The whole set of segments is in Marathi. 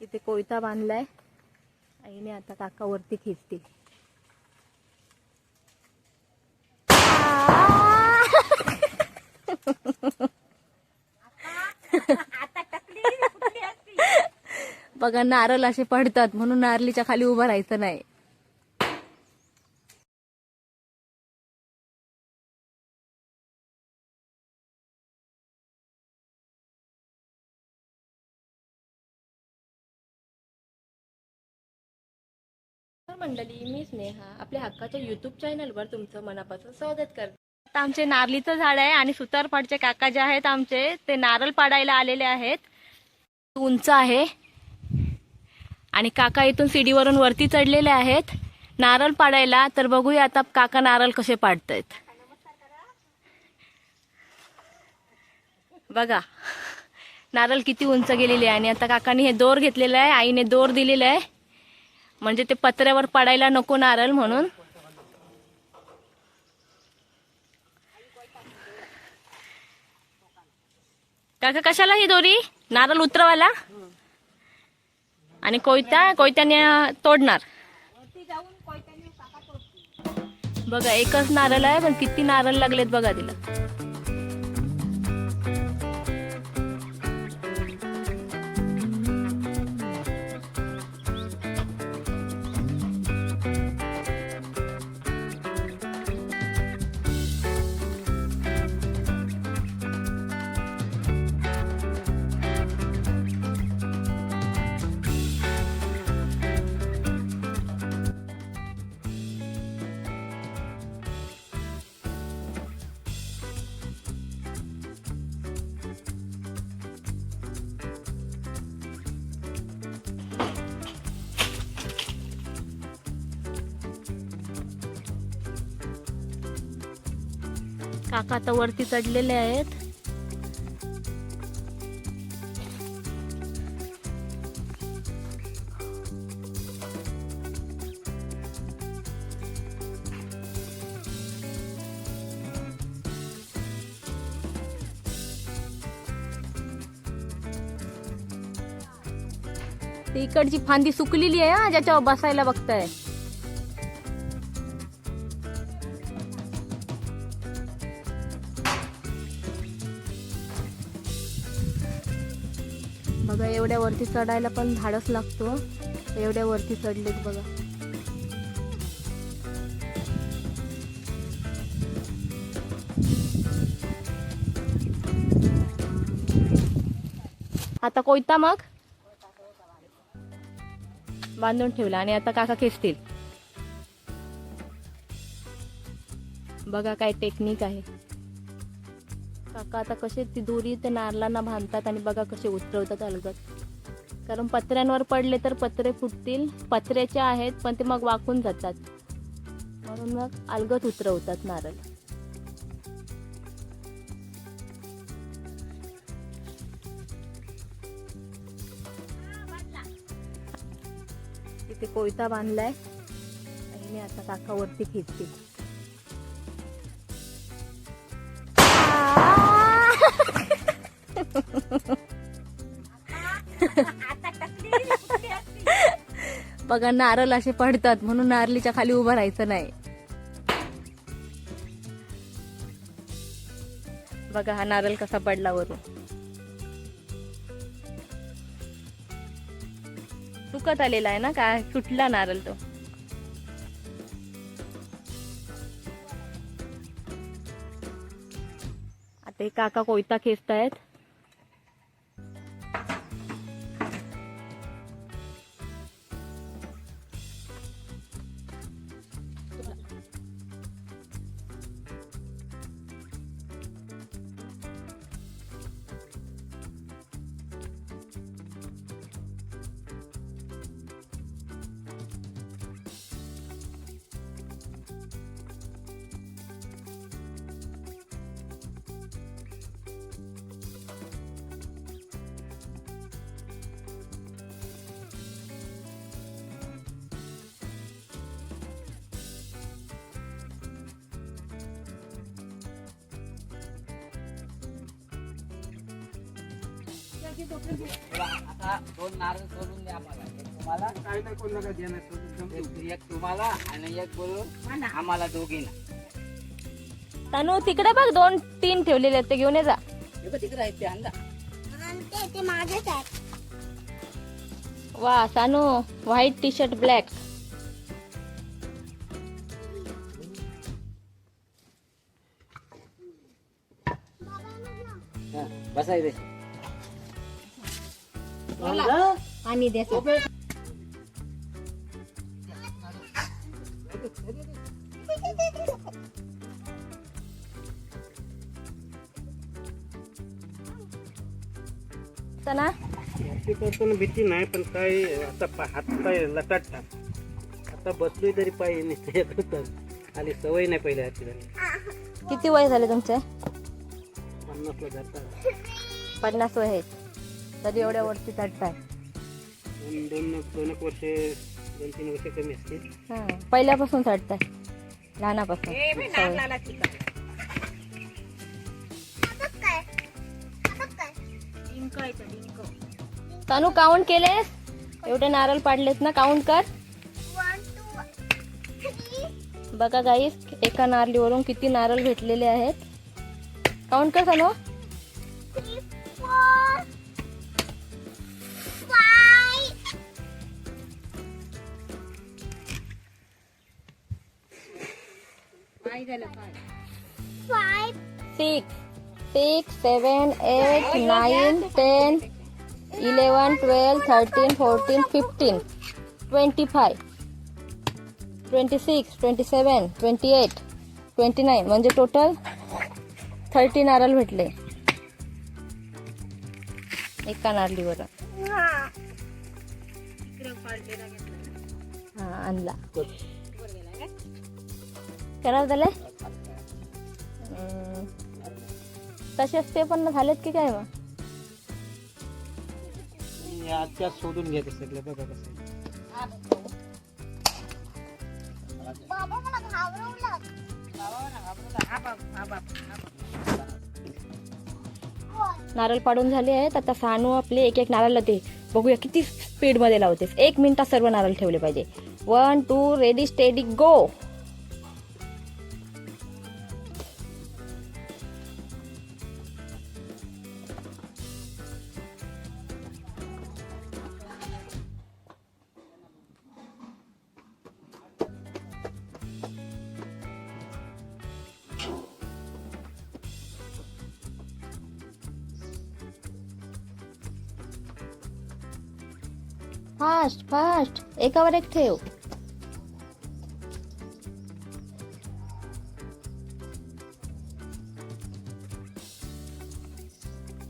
इथे कोयता बांधलाय. आईने आता काका वरती खेचतील. बघा नारळ असे पडतात म्हणून नारळीच्या खाली उभं राहायचं नाही. मंडळी मी स्नेहा आपल्या हक्काच्या युट्यूब चॅनलवर तुमचं मनापासून स्वागत करते. आता आमचे नारलीचं झाड आहे आणि सुतारपाडचे काका जे आहेत आमचे ते नारळ पाडायला आलेले आहेत. उंच आहे. आणि काका इथून सीडीवरून वरती चढलेले आहेत. नारळ पाडायला तर बघूया आता काका नारळ कसे पाडतायत. बघा नारळ किती उंच गेलेले आहे. आणि आता काकाने हे दोर घेतलेलं आहे आईने दोर दिलेलं आहे. म्हणजे ते पत्र्यावर पडायला नको नारळ म्हणून. काका कशाला ही दोरी? नारळ उतरवायला? आणि कोयता कोयत्याने तोडणार. बघा एकच नारळ आहे पण किती नारळ लागलेत बघा तिला. काका आता वरती चढलेले आहेत. इकडची फांदी सुकलेली आहे ज्याच्यावर बसायला बघताय. एवढ्या वरती चढायला पण धाडस लागतो. एवढ्या वरती चढलेत बघा. आता कोयता मग? बांधून ठेवला आणि आता काका खेचतील. बघा काय टेक्निक आहे. काका आता कसे ती दोरी ते नारलांना बांधतात आणि बघा कसे उतरवतात अलगत कारण पत्र्यांवर पडले तर पत्रे फुटतील. पत्र्याचे आहेत पण ते मग वाकून जातात. म्हणून मग अलगत उतरवतात नारळ. तिथे कोयता बांधलाय. आणि मी आता काका वरती खेचते बघा नारळ असे पडतात म्हणून नारळीच्या खाली उभं राहायचं नाही. बघा हा नारळ कसा पडला वरून. चुकत आलेला आहे ना काय सुटला नारळ तो. आता हे काका कोयता खेचतायत. आता दोन नारळ सोडून द्या आम्हाला एक तुम्हाला काय कोणाला देणार सोडून एक- एक तुम्हाला आणि एक बोलून आम्हाला दोघींना. तनु तिकडे बघ दोन तीन ठेवलेले आहेत ते घेऊन ये जा. हे बघ तिकडे आहेत ते अंदा वा सानू व्हाईट टी शर्ट ब्लॅक. हा, बसायचे आणि दे ना ते करताना भीती नाही पण काय आता पा- हात पाय लटाटतात आता बसलोय तरी पाय नुसते होतात. आली सवय नाही पहिल्या हाती झाली किती वय झाले तुमचे? पन्नासला जातात पन्नास वय आहेत. तरी एवढ्या वरती चढताय दोन दोन दोन एक वर्ष दोन तीन वर्ष कमी असतील. हा, पहिल्यापासून चढताय लहानापासून. सवय. तानू काउंट केलेस? एवढे नारळ पाडलेत ना काउंट कर. बघा गाईस एका नारळीवरून किती नारळ भेटलेले आहेत. काउंट कर तानू. Six six seven eight nine ten eleven twelve thirteen fourteen fifteen twenty five twenty six twenty seven twenty eight twenty nine म्हणजे टोटल थर्टी नारळ भेटले. एका नारळीवर हा. आणला. खराब झाले. तसेच ते पण झालेत की काय मग? या त्यात सोडून घ्या ते सगळं बघा कसं नारळ पाडून झाले आहेत. आता सानू आपले एक एक नारळ लावते. बघूया किती स्पीडमध्ये लावतेस. एक मिनिटात सर्व नारळ ठेवले पाहिजे. One two ready steady go fast fast एकावर एक ठेव.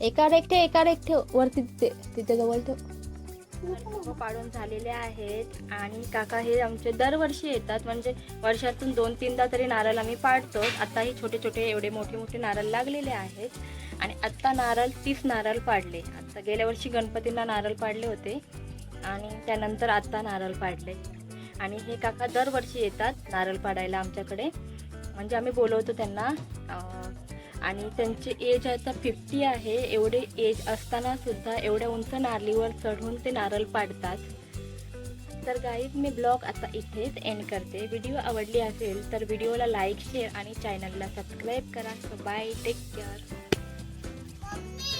एकावर एक ठेव एकावर एक ठेव. वरती तिथे तिथे जवळ ठेव. पाडून झालेले आहेत आणि काका हे आमचे दरवर्षी येतात. म्हणजे वर्षातून दोन तीनदा तरी नारळ आम्ही पाडतो. आताही छोटे छोटे एवढे मोठे मोठे नारळ लागलेले आहेत. आणि आत्ता नारळ तीस नारळ पाडले. आता गेल्या वर्षी गणपतींना नारळ पाडले होते. आणि त्यानंतर आत्ता नारळ पाडले. आणि हे काका दरवर्षी येतात नारळ पाडायला आमच्याकडे. म्हणजे आम्ही बोलवतो त्यांना आणि त्यांची एज आता फिफ्टी आहे. एवढे एज असताना सुद्धा एवढ्या उंच नारळीवर चढून ते नारळ पाडतात. तर गाईज मी ब्लॉग आता इथेच एंड करते. व्हिडिओ आवडली असेल तर व्हिडिओला लाईक शेअर आणि चॅनलला सबस्क्राईब करा. So bye take care